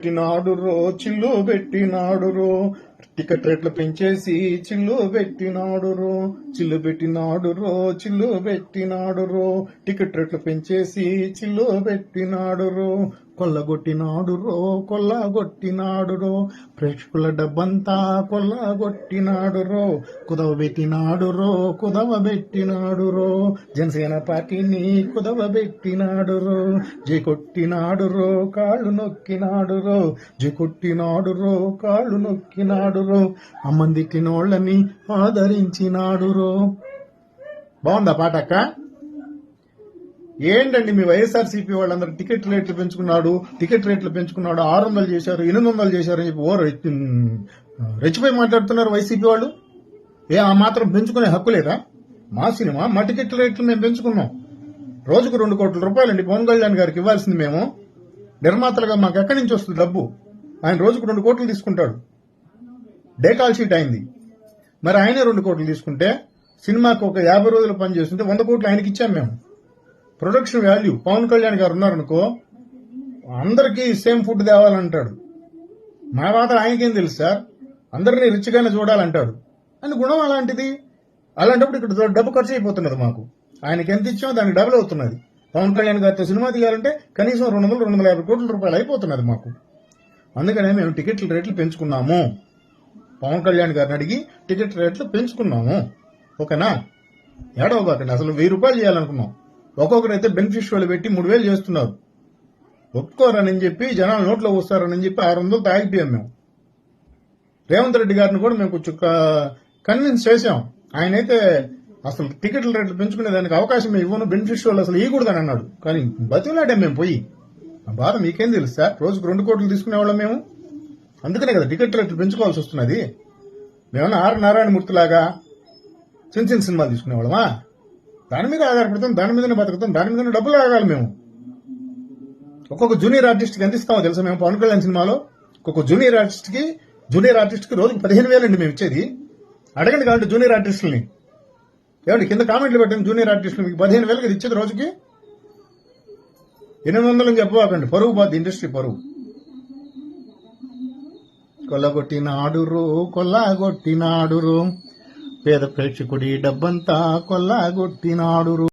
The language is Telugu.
పెట్టినాడు రో చిల్లు పెట్టినాడు రో టికెట్ రేట్లు పెంచేసి చిల్లు పెట్టినాడు రో చిల్లు పెట్టినాడు రో చిల్లు పెట్టినాడు రో టికెట్ రేట్లు పెంచేసి చిల్లు పెట్టినాడు రో కొల్లగొట్టినాడు రో కొల్లగొట్టినాడు రో ప్రేక్షకుల డబ్బంతా కొల్లగొట్టినాడు రో కుదవ పెట్టినాడు రో కుదవ పెట్టినాడు రో జనసేన పార్టీని కుదవ పెట్టినాడు రో జై కొట్టినాడు రో కాళ్ళు నొక్కినాడు రో జై కొట్టినాడు రో కాళ్ళు నొక్కినాడు రో అమ్మంది తినోళ్ళని ఆదరించినాడు రో బాగుందా పాట అక్క? ఏంటండి మీ వైఎస్ఆర్సీపీ వాళ్ళందరూ టికెట్ రేట్లు పెంచుకున్నాడు టికెట్ రేట్లు పెంచుకున్నాడు ఆరు వందలు చేశారు ఎనిమిది వందలు చేశారు అని చెప్పి ఓ రెచ్చి- రెచ్చిపోయి మాట్లాడుతున్నారు వైసీపీ వాళ్ళు. ఏ ఆ మాత్రం పెంచుకునే హక్కు లేదా? మా సినిమా మా టికెట్ రేట్లు మేము పెంచుకున్నాం. రోజుకు రెండు కోట్ల రూపాయలండి పవన్ కళ్యాణ్ గారికి ఇవ్వాల్సింది మేము. నిర్మాతలుగా మాకు ఎక్కడి నుంచి వస్తుంది డబ్బు? ఆయన రోజుకు రెండు కోట్లు తీసుకుంటాడు. డే కాల్ షీట్ అయింది. మరి ఆయన రెండు కోట్లు తీసుకుంటే సినిమాకు ఒక యాభై రోజులు పని చేస్తుంటే వంద కోట్లు ఆయనకి ఇచ్చాం మేము. ప్రొడక్షన్ వాల్యూ పవన్ కళ్యాణ్ గారు ఉన్నారనుకో అందరికీ సేమ్ ఫుడ్ తేవాలంటాడు. మా మాత్రం ఆయనకేం తెలుసు సార్? అందరినీ రిచ్గానే చూడాలంటాడు. అని గుణం అలాంటిది. అలాంటప్పుడు ఇక్కడ డబ్బు ఖర్చు అయిపోతున్నది మాకు. ఆయనకి ఎంత ఇచ్చామో దానికి డబుల్ అవుతున్నది. పవన్ కళ్యాణ్ గారితో సినిమా తీయాలంటే కనీసం రెండు వందలు రెండు వందల యాభై కోట్ల రూపాయలు అయిపోతున్నది మాకు. అందుకనే మేము టికెట్ల రేట్లు పెంచుకున్నాము. పవన్ కళ్యాణ్ గారిని అడిగి టికెట్ రేట్లు పెంచుకున్నాము. ఓకేనా? ఏడవబాకండి అసలు వెయ్యి రూపాయలు చేయాలనుకున్నాం. ఒక్కొక్కరైతే బెనిఫిషియల్ పెట్టి మూడు వేలు చేస్తున్నారు. ఒప్పుకోరని చెప్పి జనాలు నోట్లో వస్తారని చెప్పి ఆరు వందలు తాగిపోయాం మేము. రేవంత్ రెడ్డి గారిని కూడా మేము కొంచెం కన్విన్స్ చేసాం ఆయన అయితే అసలు టికెట్ల రేట్లు పెంచుకునే దానికి అవకాశం ఇవ్వను బెనిఫిషియల్ అసలు ఇవ్వకూడదని అన్నాడు. కానీ బతిలాడాం మేము పోయి. బాధ మీకేం తెలుసు సార్? రోజుకు రెండు కోట్లు తీసుకునేవాళ్ళం మేము. అందుకనే కదా టికెట్ రేట్లు పెంచుకోవాల్సి వస్తున్నది. మేమన్నా ఆర్ నారాయణమూర్తిలాగా చిన్న చిన్న సినిమాలు తీసుకునేవాళ్ళమా? దాని మీద ఆధారపడతాం దాని మీదనే బతుకుతాం దాని మీదనే డబ్బులు ఆగాలి మేము. ఒక్కొక్క జూనియర్ ఆర్టిస్ట్కి ఎంత ఇస్తామో తెలుసా మేము? పవన్ కళ్యాణ్ సినిమాలో ఒక్కొక్క జూనియర్ ఆర్టిస్ట్కి జూనియర్ ఆర్టిస్ట్కి రోజుకి పదిహేను వేలండి మేము ఇచ్చేది. అడగండి కాబట్టి జూనియర్ ఆర్టిస్టులని. ఏమండి కింద కామెంట్లు పెట్టండి జూనియర్ ఆర్టిస్టులు మీకు పదిహేను వేలకి ఇచ్చేది రోజుకి? ఎనిమిది వందలని చెప్పవాకండి పరువు బాధ్య ఇండస్ట్రీ పరువు. కొల్లగొట్టినాడురు రో పేద ప్రేక్షకుడి డబ్బంతా కొల్లగొట్టినాడురు